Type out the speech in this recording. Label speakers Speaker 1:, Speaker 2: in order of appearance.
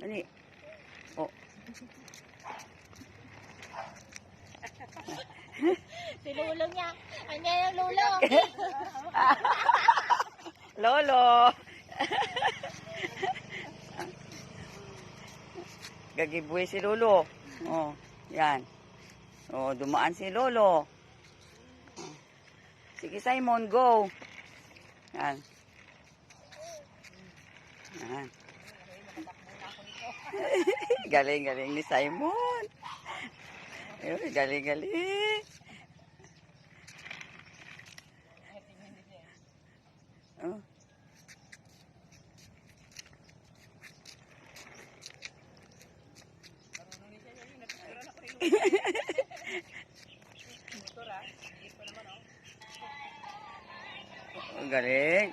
Speaker 1: Dali. Oh.
Speaker 2: Si Lulo niya. Anya yung Lulo.
Speaker 1: Lolo. Gagibuhay si Lolo. Oh, yan. Oh, dumaan si Lolo. Sige, Simon, go. Yan. Yan. Galing, galing ni Simon. Ayun, galing, galing. Oh. Ang galing.